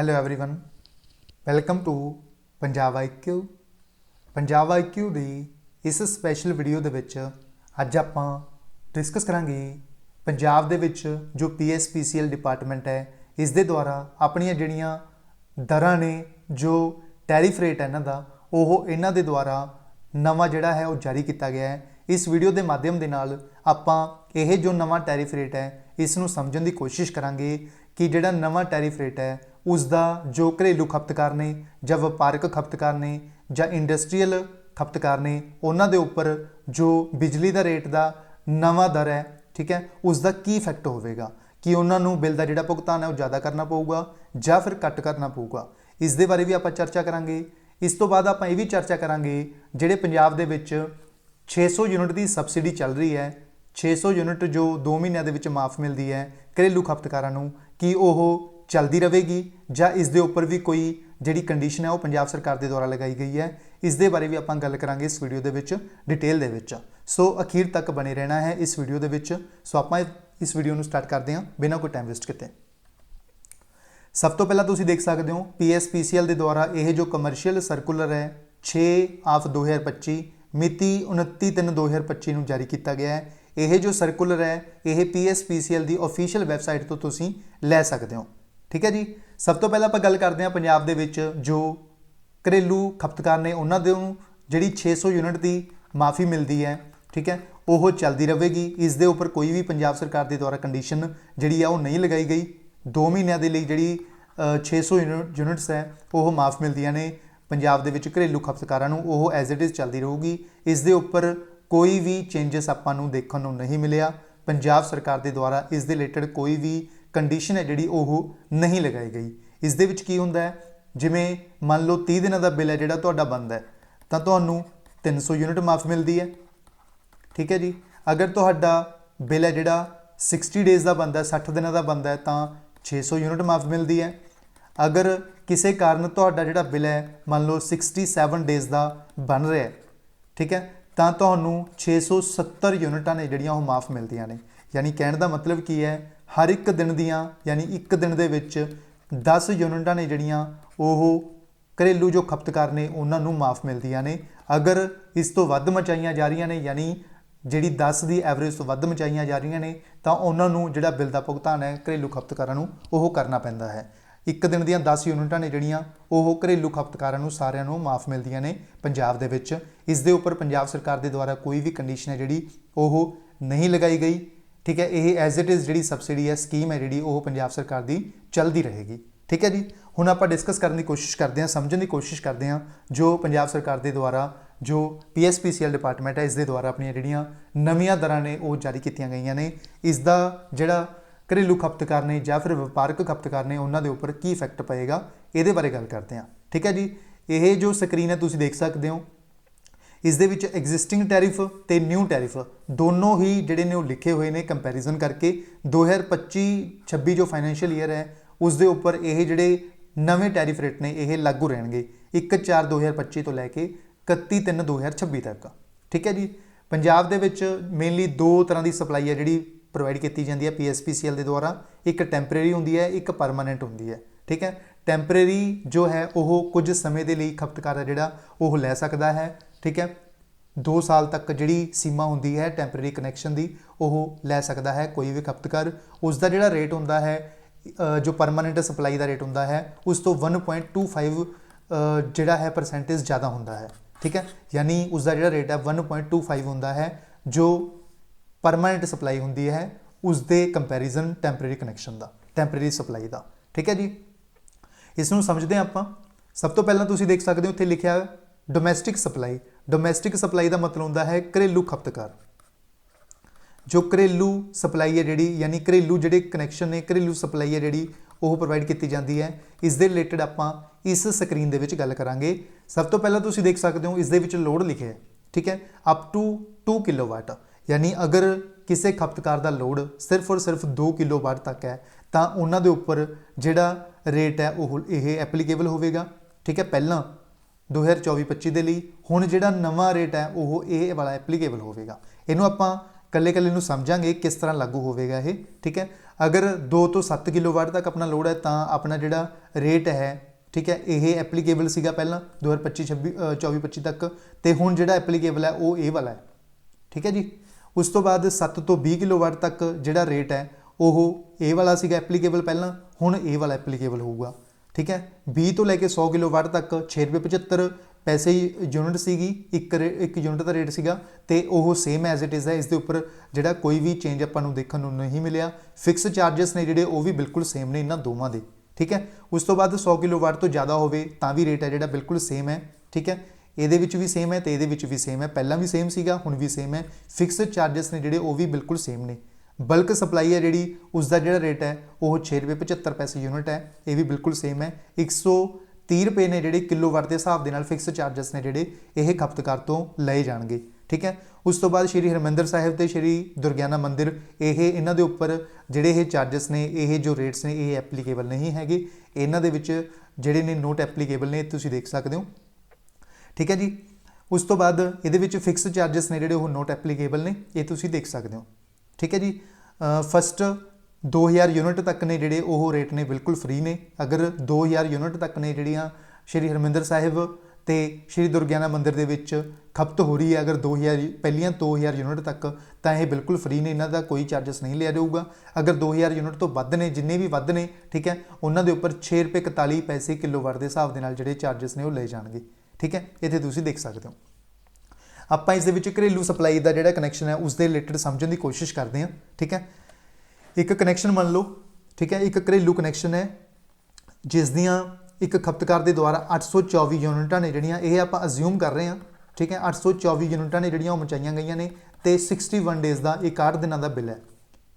hello everyone welcome to Punjab IQ Punjab IQ ਦੀ ਇਸ special video ਦੇ ਵਿੱਚ ਅੱਜ ਆਪਾਂ ਡਿਸਕਸ ਕਰਾਂਗੇ ਪੰਜਾਬ ਦੇ ਵਿੱਚ ਜੋ ਪੀਐਸਪੀਸੀਐਲ ਡਿਪਾਰਟਮੈਂਟ ਹੈ ਇਸ ਦੇ ਦੁਆਰਾ ਆਪਣੀਆਂ ਜਿਹੜੀਆਂ ਦਰਾਂ ਨੇ ਜੋ ਟੈਰਿਫ ਰੇਟ ਹੈ ਇਹਨਾਂ ਦਾ ਉਹ ਇਹਨਾਂ ਦੇ ਦੁਆਰਾ ਨਵਾਂ ਜਿਹੜਾ ਹੈ ਉਹ ਜਾਰੀ ਕੀਤਾ ਗਿਆ ਹੈ ਇਸ ਵੀਡੀਓ ਦੇ ਮਾਧਿਅਮ ਦੇ ਨਾਲ ਆਪਾਂ ਇਹ ਜੋ ਨਵਾਂ ਟੈਰਿਫ ਰੇਟ ਹੈ ਇਸ ਨੂੰ ਸਮਝਣ ਦੀ ਕੋਸ਼ਿਸ਼ ਕਰਾਂਗੇ ਕਿ ਜਿਹੜਾ ਨਵਾਂ ਟੈਰਿਫ ਰੇਟ ਹੈ ਉਸ ਦਾ ਜੋ ਘਰੇਲੂ ਖਪਤਕਾਰ ਨੇ ਜਾਂ ਵਪਾਰਕ ਖਪਤਕਾਰ ਨੇ ਜਾਂ ਇੰਡਸਟਰੀਅਲ ਖਪਤਕਾਰ ਨੇ, ਉਹਨਾਂ ਦੇ ਉੱਪਰ ਜੋ ਬਿਜਲੀ ਦਾ ਰੇਟ ਦਾ ਨਵਾਂ ਦਰ ਹੈ, ਠੀਕ ਹੈ ਉਸ ਦਾ ਕੀ ਇਫੈਕਟ ਹੋਵੇਗਾ? ਕਿ ਉਹਨਾਂ ਨੂੰ ਬਿੱਲ ਦਾ ਜਿਹੜਾ ਭੁਗਤਾਨ ਹੈ ਉਹ ਜ਼ਿਆਦਾ ਕਰਨਾ ਪਊਗਾ ਜਾਂ ਫਿਰ ਘੱਟ ਕਰਨਾ ਪਊਗਾ? ਇਸ ਦੇ ਬਾਰੇ ਵੀ ਆਪਾਂ ਚਰਚਾ ਕਰਾਂਗੇ। ਇਸ ਤੋਂ ਬਾਅਦ ਆਪਾਂ ਇਹ ਵੀ ਚਰਚਾ ਕਰਾਂਗੇ, ਜਿਹੜੇ ਪੰਜਾਬ ਦੇ ਵਿੱਚ 600 ਯੂਨਿਟ ਦੀ ਸਬਸਿਡੀ ਚੱਲ ਰਹੀ ਹੈ 600 ਯੂਨਿਟ ਜੋ 2 ਮਹੀਨਿਆਂ ਦੇ ਵਿੱਚ ਮਾਫ ਮਿਲਦੀ ਹੈ ਘਰੇਲੂ ਖਪਤਕਾਰਾਂ ਨੂੰ, ਕਿ ਉਹ ਚੱਲਦੀ ਰਹੇਗੀ ਜਾਂ ਇਸ ਦੇ ਉੱਪਰ ਵੀ ਕੋਈ ਜਿਹੜੀ ਕੰਡੀਸ਼ਨ ਹੈ ਉਹ ਪੰਜਾਬ ਸਰਕਾਰ ਦੇ ਦੁਆਰਾ ਲਗਾਈ ਗਈ ਹੈ, ਇਸ ਦੇ ਬਾਰੇ ਵੀ ਆਪਾਂ ਗੱਲ ਕਰਾਂਗੇ ਇਸ ਵੀਡੀਓ ਦੇ ਵਿੱਚ ਡਿਟੇਲ ਦੇ ਵਿੱਚ। ਸੋ ਅਖੀਰ ਤੱਕ ਬਣੇ ਰਹਿਣਾ ਹੈ ਇਸ ਵੀਡੀਓ ਦੇ ਵਿੱਚ। ਸੋ ਆਪਾਂ ਇਸ ਵੀਡੀਓ ਨੂੰ ਸਟਾਰਟ ਕਰਦੇ ਹਾਂ ਬਿਨਾਂ ਕੋਈ ਟਾਈਮ ਵੇਸਟ ਕੀਤੇ। ਸਭ ਤੋਂ ਪਹਿਲਾਂ ਤੁਸੀਂ ਦੇਖ ਸਕਦੇ ਹੋ ਪੀਐਸਪੀਸੀਐਲ ਦੇ ਦੁਆਰਾ ਇਹ ਜੋ ਕਮਰਸ਼ੀਅਲ ਸਰਕੂਲਰ ਹੈ 6 ਆਫ 2025 ਮਿਤੀ 29/3/2025 ਨੂੰ ਜਾਰੀ ਕੀਤਾ ਗਿਆ ਹੈ। ਇਹ ਜੋ ਸਰਕੂਲਰ ਹੈ, ਇਹ ਪੀਐਸਪੀਸੀਐਲ ਦੀ ਅਫੀਸ਼ੀਅਲ ਵੈਬਸਾਈਟ ਤੋਂ ਤੁਸੀਂ ਲੈ ਸਕਦੇ ਹੋ। ਠੀਕ ਹੈ ਜੀ? ਸਭ ਤੋਂ ਪਹਿਲਾਂ ਆਪਾਂ ਗੱਲ ਕਰਦੇ ਹਾਂ ਪੰਜਾਬ ਦੇ ਵਿੱਚ ਜੋ ਘਰੇਲੂ ਖਪਤਕਾਰ ਨੇ ਉਹਨਾਂ ਦੇ ਨੂੰ ਜਿਹੜੀ 600 ਯੂਨਿਟ ਦੀ ਮਾਫੀ ਮਿਲਦੀ ਹੈ ਠੀਕ ਹੈ? ਉਹ ਚੱਲਦੀ ਰਹੇਗੀ। ਇਸ ਦੇ ਉੱਪਰ ਕੋਈ ਵੀ ਪੰਜਾਬ ਸਰਕਾਰ ਦੇ ਦੁਆਰਾ ਕੰਡੀਸ਼ਨ ਜਿਹੜੀ ਆ ਉਹ ਨਹੀਂ ਲਗਾਈ ਗਈ। 2 ਮਹੀਨਿਆਂ ਦੇ ਲਈ ਜਿਹੜੀ ਅ, 600 ਯੂਨਿਟ ਯੂਨਿਟਸ ਹੈ ਉਹ ਮਾਫ ਮਿਲਦੀਆਂ ਨੇ। ਪੰਜਾਬ ਦੇ ਵਿੱਚ ਘਰੇਲੂ ਖਪਤਕਾਰਾਂ ਨੂੰ ਉਹ ਐਜ਼ ਇਟ ਇਜ਼ ਚੱਲਦੀ ਰਹੂਗੀ। ਇਸ ਦੇ ਉੱਪਰ ਕੋਈ ਵੀ ਚੇਂਜਸ ਆਪਾਂ ਨੂੰ ਦੇਖਣ ਨੂੰ ਨਹੀਂ ਮਿਲਿਆ। ਪੰਜਾਬ ਸਰਕਾਰ ਦੇ ਦੁਆਰਾ ਇਸ ਦੇ ਰਿਲੇਟਡ ਕੋਈ ਵੀ ਕੰਡੀਸ਼ਨ ਹੈ ਜਿਹੜੀ ਉਹ ਨਹੀਂ ਲਗਾਈ ਗਈ। ਇਸ ਦੇ ਵਿੱਚ ਕੀ ਹੁੰਦਾ ਹੈ? ਜਿਵੇਂ ਮੰਨ ਲਓ 30 ਦਿਨਾਂ ਦਾ ਬਿੱਲ ਹੈ ਜਿਹੜਾ ਤੁਹਾਡਾ ਬੰਦ ਹੈ, ਤਾਂ ਤੁਹਾਨੂੰ 300 ਯੂਨਿਟ ਮਾਫ ਮਿਲਦੀ ਹੈ। ਠੀਕ ਹੈ ਜੀ? ਅਗਰ ਤੁਹਾਡਾ ਬਿੱਲ ਹੈ ਜਿਹੜਾ 60 ਡੇਜ਼ ਦਾ ਬੰਦਾ 60 ਦਿਨਾਂ ਦਾ ਬੰਦਾ ਹੈ, ਤਾਂ 600 ਯੂਨਿਟ ਮਾਫ ਮਿਲਦੀ ਹੈ। ਅਗਰ ਕਿਸੇ ਕਾਰਨ ਤੁਹਾਡਾ ਜਿਹੜਾ ਬਿੱਲ ਹੈ, ਮੰਨ ਲਓ 67 ਡੇਜ਼ ਦਾ ਬਣ ਰਿਹਾ ਹੈ, ਠੀਕ ਹੈ, ਤਾਂ ਤੁਹਾਨੂੰ 670 ਯੂਨਿਟਾਂ ਨੇ ਜਿਹੜੀਆਂ ਉਹ ਮਾਫ ਮਿਲਦੀਆਂ ਨੇ। ਯਾਨੀ ਕਹਿਣ ਦਾ ਮਤਲਬ ਕੀ ਹੈ? ਹਰ ਇੱਕ ਦਿਨ ਦੀਆਂ, ਯਾਨੀ ਇੱਕ ਦਿਨ ਦੇ ਵਿੱਚ 10 ਯੂਨਿਟਾਂ ਨੇ ਜਿਹੜੀਆਂ ਉਹ ਘਰੇਲੂ ਜੋ ਖਪਤਕਾਰ ਨੇ, ਉਹਨਾਂ ਨੂੰ ਮਾਫ ਮਿਲਦੀਆਂ ਨੇ। ਅਗਰ ਇਸ ਤੋਂ ਵੱਧ ਮਚਾਈਆਂ ਜਾ ਰਹੀਆਂ ਨੇ, ਯਾਨੀ ਜਿਹੜੀ 10 ਦੀ ਐਵਰੇਜ ਤੋਂ ਵੱਧ ਮਚਾਈਆਂ ਜਾ ਰਹੀਆਂ ਨੇ, ਤਾਂ ਉਹਨਾਂ ਨੂੰ ਜਿਹੜਾ ਬਿੱਲ ਦਾ ਭੁਗਤਾਨ ਹੈ, ਘਰੇਲੂ ਖਪਤਕਾਰਾਂ ਨੂੰ ਉਹ ਕਰਨਾ ਪੈਂਦਾ ਹੈ। ਇੱਕ ਦਿਨ ਦੀਆਂ 10 ਯੂਨਿਟਾਂ ਨੇ ਜਿਹੜੀਆਂ, ਉਹ ਘਰੇਲੂ ਖਪਤਕਾਰਾਂ ਨੂੰ, ਸਾਰਿਆਂ ਨੂੰ ਮਾਫ ਮਿਲਦੀਆਂ ਨੇ ਪੰਜਾਬ ਦੇ ਵਿੱਚ। ਇਸ ਦੇ ਉੱਪਰ ਪੰਜਾਬ ਸਰਕਾਰ ਦੇ ਦੁਆਰਾ ਕੋਈ ਵੀ ਕੰਡੀਸ਼ਨ ਹੈ ਜਿਹੜੀ ਉਹ ਨਹੀਂ ਲਗਾਈ ਗਈ। ਠੀਕ ਹੈ, ਇਹ ਐਜ਼ ਇਟ ਇਜ਼ ਜਿਹੜੀ ਸਬਸਿਡੀ ਹੈ ਸਕੀਮ ਹੈ ਜਿਹੜੀ, ਉਹ ਪੰਜਾਬ ਸਰਕਾਰ ਦੀ ਚੱਲਦੀ ਰਹੇਗੀ। ਠੀਕ ਹੈ ਜੀ? ਹੁਣ ਆਪਾਂ ਡਿਸਕਸ ਕਰਨ ਦੀ ਕੋਸ਼ਿਸ਼ ਕਰਦੇ ਹਾਂ, ਸਮਝਣ ਦੀ ਕੋਸ਼ਿਸ਼ ਕਰਦੇ ਹਾਂ, ਜੋ ਪੰਜਾਬ ਸਰਕਾਰ ਦੇ ਦੁਆਰਾ, ਜੋ ਪੀਐਸਪੀਸੀਐਲ ਡਿਪਾਰਟਮੈਂਟ ਹੈ, ਇਸ ਦੇ ਦੁਆਰਾ ਆਪਣੀਆਂ ਜਿਹੜੀਆਂ ਨਵੀਆਂ ਦਰਾਂ ਨੇ, ਉਹ ਜਾਰੀ ਕੀਤੀਆਂ ਗਈਆਂ ਨੇ। ਇਸ ਦਾ ਜਿਹੜਾ ਘਰੇਲੂ ਖਪਤਕਾਰ ਨੇ ਜਾਂ ਫਿਰ ਵਪਾਰਕ ਖਪਤਕਾਰ ਨੇ, ਉਹਨਾਂ ਦੇ ਉੱਪਰ ਕੀ ਇਫੈਕਟ ਪਏਗਾ, ਇਹਦੇ ਬਾਰੇ ਗੱਲ ਕਰਦੇ ਹਾਂ। ਠੀਕ ਹੈ ਜੀ? ਇਹ ਜੋ ਸਕਰੀਨ ਹੈ, ਤੁਸੀਂ ਦੇਖ ਸਕਦੇ ਹੋ। ਇਸ ਦੇ ਵਿੱਚ ਐਗਜ਼ਿਸਟਿੰਗ ਟੈਰਿਫ ਤੇ ਨਿਊ ਟੈਰਿਫ ਦੋਨੋਂ ਹੀ ਜਿਹੜੇ ਨੇ ਉਹ ਲਿਖੇ ਹੋਏ ਨੇ ਕੰਪੈਰੀਜ਼ਨ ਕਰਕੇ। 2025-26 ਜੋ ਫਾਈਨੈਂਸ਼ੀਅਲ ਈਅਰ ਹੈ, ਉਸ ਦੇ ਉੱਪਰ ਇਹ ਜਿਹੜੇ ਨਵੇਂ ਟੈਰਿਫ ਰੇਟ ਨੇ, ਇਹ ਲਾਗੂ ਰਹਿਣਗੇ। 1/4/2025 ਤੋਂ ਲੈ ਕੇ 31/3/2026 ਤੱਕ। ਠੀਕ ਹੈ ਜੀ? ਪੰਜਾਬ ਦੇ ਵਿੱਚ ਮੇਨਲੀ ਦੋ ਤਰ੍ਹਾਂ ਦੀ ਸਪਲਾਈ ਹੈ ਜਿਹੜੀ ਪ੍ਰੋਵਾਈਡ ਕੀਤੀ ਜਾਂਦੀ ਹੈ ਪੀਐਸਪੀਸੀਐਲ ਦੇ ਦੁਆਰਾ। ਇੱਕ ਟੈਂਪਰੇਰੀ ਹੁੰਦੀ ਹੈ, ਇੱਕ ਪਰਮਾਨੈਂਟ ਹੁੰਦੀ ਹੈ। ਠੀਕ ਹੈ? ਟੈਂਪਰੇਰੀ ਜੋ ਹੈ, ਉਹ ਕੁਝ ਸਮੇਂ ਦੇ ਲਈ ਖਪਤਕਾਰ ਹੈ ਜਿਹੜਾ, ਉਹ ਲੈ ਸਕਦਾ ਹੈ। ਠੀਕ ਹੈ? 2 ਸਾਲ ਤੱਕ ਜਿਹੜੀ ਸੀਮਾ ਹੁੰਦੀ ਹੈ ਟੈਂਪਰੇਰੀ ਕਨੈਕਸ਼ਨ ਦੀ ਉਹ ਲੈ ਸਕਦਾ ਹੈ ਕੋਈ ਵੀ ਖਪਤਕਾਰ। ਉਸ ਦਾ ਜਿਹੜਾ ਰੇਟ ਹੁੰਦਾ ਹੈ ਜੋ ਪਰਮਾਨੈਂਟ ਸਪਲਾਈ ਦਾ ਰੇਟ ਹੁੰਦਾ ਹੈ ਉਸ ਤੋਂ 1.25 ਅ, ਜਿਹੜਾ ਹੈ ਪਰਸੈਂਟੇਜ ਜ਼ਿਆਦਾ ਹੁੰਦਾ ਹੈ। ਠੀਕ ਹੈ? ਯਾਨੀ ਉਸ ਦਾ ਜਿਹੜਾ ਰੇਟ ਹੈ 1.25 ਹੁੰਦਾ ਹੈ ਜੋ ਪਰਮਾਨੈਂਟ ਸਪਲਾਈ ਹੁੰਦੀ ਹੈ ਉਸ ਦੇ ਕੰਪੈਰੀਜ਼ਨ ਟੈਂਪਰੇਰੀ ਕਨੈਕਸ਼ਨ ਦਾ ਟੈਂਪਰੇਰੀ ਸਪਲਾਈ ਦਾ। ਠੀਕ ਹੈ ਜੀ? ਇਸ ਨੂੰ ਸਮਝਦੇ ਹਾਂ ਆਪਾਂ। ਸਭ ਤੋਂ ਪਹਿਲਾਂ ਤੁਸੀਂ ਦੇਖ ਸਕਦੇ ਹੋ ਇੱਥੇ ਲਿਖਿਆ ਹੈ ਡੋਮੈਸਟਿਕ ਸਪਲਾਈ ਡੋਮੈਸਟਿਕ ਸਪਲਾਈ ਦਾ ਮਤਲਬ ਹੁੰਦਾ ਹੈ ਘਰੇਲੂ ਖਪਤਕਾਰ। ਜੋ ਘਰੇਲੂ ਸਪਲਾਈ ਹੈ ਜਿਹੜੀ, ਯਾਨੀ ਘਰੇਲੂ ਜਿਹੜੇ ਕਨੈਕਸ਼ਨ ਨੇ, ਘਰੇਲੂ ਸਪਲਾਈ ਹੈ ਜਿਹੜੀ, ਉਹ ਪ੍ਰੋਵਾਈਡ ਕੀਤੀ ਜਾਂਦੀ ਹੈ। ਇਸ ਦੇ ਰਿਲੇਟਡ ਆਪਾਂ ਇਸ ਸਕਰੀਨ ਦੇ ਵਿੱਚ ਗੱਲ ਕਰਾਂਗੇ। ਸਭ ਤੋਂ ਪਹਿਲਾਂ ਤੁਸੀਂ ਦੇਖ ਸਕਦੇ ਹੋ ਇਸ ਦੇ ਵਿੱਚ ਲੋਡ ਲਿਖਿਆ ਹੈ, ਠੀਕ ਹੈ? ਅਪ ਟੂ 2 ਕਿਲੋਵਾਟ ਯਾਨੀ ਅਗਰ ਕਿਸੇ ਖਪਤਕਾਰ ਦਾ ਲੋਡ ਸਿਰਫ ਔਰ ਸਿਰਫ 2 ਕਿਲੋਵਾਟ ਤੱਕ ਹੈ, ਤਾਂ ਉਹਨਾਂ ਦੇ ਉੱਪਰ ਜਿਹੜਾ ਰੇਟ ਹੈ, ਉਹ ਇਹ ਐਪਲੀਕੇਬਲ ਹੋਵੇਗਾ, ਠੀਕ ਹੈ? ਪਹਿਲਾਂ 2024-25 ਦੇ ਲਈ ਹੁਣ ਜਿਹੜਾ ਨਵਾਂ ਰੇਟ ਹੈ, ਉਹ ਇਹ ਵਾਲਾ ਐਪਲੀਕੇਬਲ ਹੋਵੇਗਾ। ਇਹਨੂੰ ਆਪਾਂ ਕੱਲੇ ਕੱਲੇ ਨੂੰ ਸਮਝਾਂਗੇ ਕਿਸ ਤਰ੍ਹਾਂ ਲਾਗੂ ਹੋਵੇਗਾ ਇਹ, ਠੀਕ ਹੈ? ਅਗਰ 2 ਤੋਂ 7 ਕਿਲੋਵਾਟ ਤੱਕ ਆਪਣਾ ਲੋਡ ਹੈ, ਤਾਂ ਆਪਣਾ ਜਿਹੜਾ ਰੇਟ ਹੈ, ਠੀਕ ਹੈ, ਇਹ ਐਪਲੀਕੇਬਲ ਸੀਗਾ ਪਹਿਲਾਂ 2025 26 24 25 ਤੱਕ, ਤੇ ਹੁਣ ਜਿਹੜਾ ਐਪਲੀਕੇਬਲ ਹੈ, ਉਹ ਇਹ ਵਾਲਾ ਹੈ। ਠੀਕ ਹੈ ਜੀ? ਉਸ ਤੋਂ ਬਾਅਦ 7 ਤੋਂ 20 ਕਿਲੋਵਾਟ ਤੱਕ ਜਿਹੜਾ ਰੇਟ ਹੈ, ਉਹ ਇਹ ਵਾਲਾ ਸੀਗਾ ਐਪਲੀਕੇਬਲ ਪਹਿਲਾਂ, ਹੁਣ ਇਹ ਵਾਲਾ ਐਪਲੀਕੇਬਲ ਹੋਊਗਾ। ਠੀਕ ਹੈ? 20 ਤੋਂ ਲੈ ਕੇ 100 ਕਿਲੋਵਾਟ ਤੱਕ 6.75 ਪੈਸੇ ਯੂਨਿਟ ਸੀਗੀ, ਇੱਕ ਇੱਕ ਯੂਨਿਟ ਦਾ ਰੇਟ ਸੀਗਾ ਤੇ ਉਹ ਸੇਮ ਐਜ਼ ਇਟ ਇਜ਼ ਹੈ। ਇਸ ਦੇ ਉੱਪਰ ਜਿਹੜਾ ਕੋਈ ਵੀ ਚੇਂਜ ਆਪਾਂ ਨੂੰ ਦੇਖਣ ਨੂੰ ਨਹੀਂ ਮਿਲਿਆ। ਫਿਕਸ ਚਾਰजेस ਨੇ ਜਿਹੜੇ ਉਹ ਵੀ ਬਿਲਕੁਲ ਸੇਮ ਨੇ ਇਹਨਾਂ ਦੋਵਾਂ ਦੇ। ਠੀਕ ਹੈ? ਉਸ ਤੋਂ ਬਾਅਦ 100 ਕਿਲੋਵਾਟ ਤੋਂ ਜ਼ਿਆਦਾ ਹੋਵੇ ਤਾਂ ਵੀ ਰੇਟ ਹੈ ਜਿਹੜਾ ਬਿਲਕੁਲ ਸੇਮ ਹੈ। ਠੀਕ ਹੈ? ਇਹਦੇ ਵਿੱਚ ਵੀ ਸੇਮ ਹੈ ਤੇ ਇਹਦੇ ਵਿੱਚ ਵੀ ਸੇਮ ਹੈ। ਪਹਿਲਾਂ ਵੀ ਸੇਮ ਸੀਗਾ, ਹੁਣ ਵੀ ਸੇਮ ਹੈ। ਫਿਕਸ ਚਾਰजेस ਨੇ ਜਿਹੜੇ ਉਹ ਵੀ ਬਿਲਕੁਲ ਸੇਮ ਨੇ। ਬਲਕ ਸਪਲਾਈ ਹੈ ਜਿਹੜੀ ਉਸ ਦਾ ਜਿਹੜਾ ਰੇਟ ਹੈ, ਉਹ 6 ਰੁਪਏ 75 ਪੈਸੇ ਯੂਨਿਟ ਹੈ। ਇਹ ਵੀ ਬਿਲਕੁਲ ਸੇਮ ਹੈ। 130 ਰੁਪਏ ਨੇ ਜਿਹੜੇ ਕਿਲੋਵਾਟ ਦੇ ਹਿਸਾਬ ਦੇ ਨਾਲ ਫਿਕਸ ਚਾਰजेस ਨੇ ਜਿਹੜੇ, ਇਹ ਖਪਤਕਾਰ ਤੋਂ ਲਏ ਜਾਣਗੇ। ਠੀਕ ਹੈ? ਉਸ ਤੋਂ ਬਾਅਦ ਸ਼੍ਰੀ ਹਰਮੰਦਰ ਸਾਹਿਬ ਤੇ ਸ਼੍ਰੀ ਦੁਰਗਿਆਨਾ ਮੰਦਿਰ, ਇਹ, ਇਹਨਾਂ ਦੇ ਉੱਪਰ ਜਿਹੜੇ ਇਹ ਚਾਰजेस ਨੇ, ਇਹ ਜੋ ਰੇਟਸ ਨੇ, ਇਹ ਐਪਲੀਕੇਬਲ ਨਹੀਂ ਹੈਗੇ। ਇਹਨਾਂ ਦੇ ਵਿੱਚ ਜਿਹੜੇ ਨੇ ਨੋਟ ਐਪਲੀਕੇਬਲ ਨੇ ਤੁਸੀਂ ਦੇਖ ਸਕਦੇ ਹੋ। ਠੀਕ ਹੈ ਜੀ? ਉਸ ਤੋਂ ਬਾਅਦ ਇਹਦੇ ਵਿੱਚ ਫਿਕਸ ਚਾਰजेस ਨੇ ਜਿਹੜੇ, ਉਹ ਨੋਟ ਐਪਲੀਕੇਬਲ ਨੇ, ਇਹ ਤੁਸੀਂ ਦੇਖ ਸਕਦੇ ਹੋ। ਠੀਕ ਹੈ ਜੀ? ਫਸਟ 2000 ਯੂਨਿਟ ਤੱਕ ਨੇ ਜਿਹੜੇ ਉਹ ਰੇਟ ਨੇ ਬਿਲਕੁਲ ਫ੍ਰੀ ਨੇ। ਅਗਰ 2000 ਯੂਨਿਟ ਤੱਕ ਨੇ ਜਿਹੜੀਆਂ ਸ਼੍ਰੀ ਹਰਮਿੰਦਰ ਸਾਹਿਬ ਤੇ ਸ਼੍ਰੀ ਦੁਰਗਿਆਨਾ ਮੰਦਿਰ ਦੇ ਵਿੱਚ ਖਪਤ ਹੋ ਰਹੀ ਹੈ, ਅਗਰ 2000 ਪਹਿਲੀਆਂ 2000 ਯੂਨਿਟ ਤੱਕ, ਤਾਂ ਇਹ ਬਿਲਕੁਲ ਫ੍ਰੀ ਨੇ, ਇਹਨਾਂ ਦਾ ਕੋਈ ਚਾਰजेस ਨਹੀਂ ਲਿਆ ਜਾਊਗਾ। ਅਗਰ 2000 ਯੂਨਿਟ ਤੋਂ ਵੱਧ ਨੇ, ਜਿੰਨੇ ਵੀ ਵੱਧ ਨੇ, ਠੀਕ ਹੈ, ਉਹਨਾਂ ਦੇ ਉੱਪਰ 6 ਰੁਪਏ 41 ਪੈਸੇ ਕਿਲੋਵਾਟ ਦੇ ਹਿਸਾਬ ਦੇ ਨਾਲ ਜਿਹੜੇ ਚਾਰजेस ਨੇ ਉਹ ਲਏ ਜਾਣਗੇ। ਠੀਕ ਹੈ, ਇੱਥੇ ਤੁਸੀਂ ਦੇਖ ਸਕਦੇ ਹੋ। ਆਪਾਂ ਇਸ ਦੇ ਵਿੱਚ ਘਰੇਲੂ ਸਪਲਾਈ ਦਾ ਜਿਹੜਾ ਕਨੈਕਸ਼ਨ ਹੈ ਉਸ ਦੇ ਰਿਲੇਟਡ ਸਮਝਣ ਦੀ ਕੋਸ਼ਿਸ਼ ਕਰਦੇ ਹਾਂ, ਠੀਕ ਹੈ? ਇੱਕ ਕਨੈਕਸ਼ਨ ਮੰਨ ਲਓ, ਠੀਕ ਹੈ? ਇੱਕ ਘਰੇਲੂ ਕਨੈਕਸ਼ਨ ਹੈ, ਜਿਸ ਦੀਆਂ ਇੱਕ ਖਪਤਕਾਰ ਦੇ ਦੁਆਰਾ 824 ਯੂਨਿਟਾਂ ਨੇ ਜਿਹੜੀਆਂ, ਇਹ ਆਪਾਂ ਅਜ਼ਿਊਮ ਕਰ ਰਹੇ ਹਾਂ, ਠੀਕ ਹੈ? 824 ਯੂਨਿਟਾਂ ਨੇ ਜਿਹੜੀਆਂ ਉਹ ਮਚਾਈਆਂ ਗਈਆਂ ਨੇ ਤੇ 61 ਡੇਜ਼ ਦਾ 61 ਦਿਨਾਂ ਦਾ ਬਿੱਲ ਹੈ,